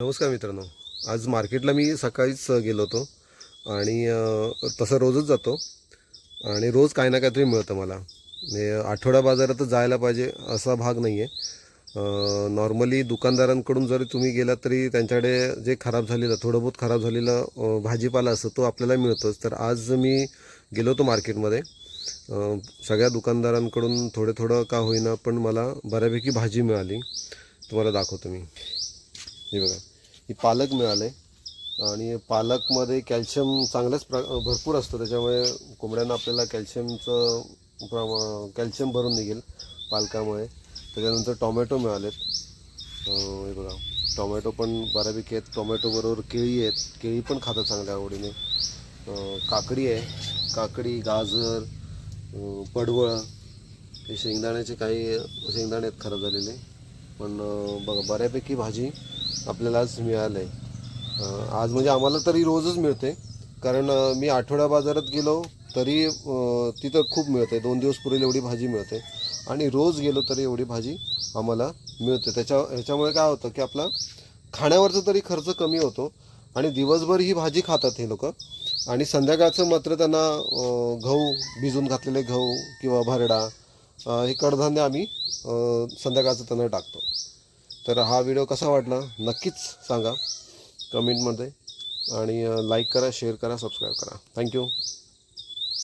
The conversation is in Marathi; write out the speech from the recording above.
नमस्कार मित्रांनो. आज मार्केटला मी सकाळीच गेलो होतो आणि तसं रोजच जातो आणि रोज काही ना काहीतरी मिळतं मला. म्हणजे आठवडा बाजारात जायला पाहिजे असा भाग नाही आहे नॉर्मली दुकानदारांकडून जरी तुम्ही गेलात तरी त्यांच्याकडे जे खराब झालेलं थोडं बहुत खराब झालेलं भाजीपाला असतो तो आपल्याला मिळतोच. तर आज मी गेलो होतो मार्केटमध्ये. सगळ्या दुकानदारांकडून थोडं थोडं का होईना पण मला बऱ्यापैकी भाजी मिळाली. तुम्हाला दाखवतो मी. हे बघा. ही पालक मिळाले. आणि पालकमध्ये कॅल्शियम चांगल्याच प्र भरपूर असतं. त्याच्यामुळे कोंबड्यांना आपल्याला कॅल्शियमचं प्रमा कॅल्शियम भरून निघेल पालकामुळे. त्याच्यानंतर टोमॅटो मिळालेत. हे बघा. टोमॅटो पण बऱ्यापैकी आहेत. टोमॅटोबरोबर केळी आहेत. केळी पण खातात चांगल्या आवडीने. काकडी आहे. काकडी गाजर पडवळ. हे शेंगदाण्याचे काही शेंगदाणे आहेत खराब झालेले. पण बघा बऱ्यापैकी भाजी आपल्याला आज मिळालं आहे आज म्हणजे आम्हाला तरी रोजच मिळते कारण मी आठवड्या बाजारात गेलो तरी तिथं खूप मिळते दोन दिवस पुरेल एवढी भाजी मिळते. आणि रोज गेलो तरी एवढी भाजी आम्हाला मिळते. त्याच्या ह्याच्यामुळे काय होतं की आपला खाण्यावरचा तरी खर्च कमी होतो. आणि दिवसभर ही भाजी खातात हे लोक. आणि संध्याकाळचं मात्र त्यांना गहू भिजून घातलेले गहू किंवा भरडा हे कडधान्य आम्ही संध्याकाळचं त्यांना टाकतो. तर हा व्हिडिओ कसा वाटला नक्कीच सांगा कमेंटमध्ये आणि लाईक करा शेअर करा सबस्क्राईब करा. थँक्यू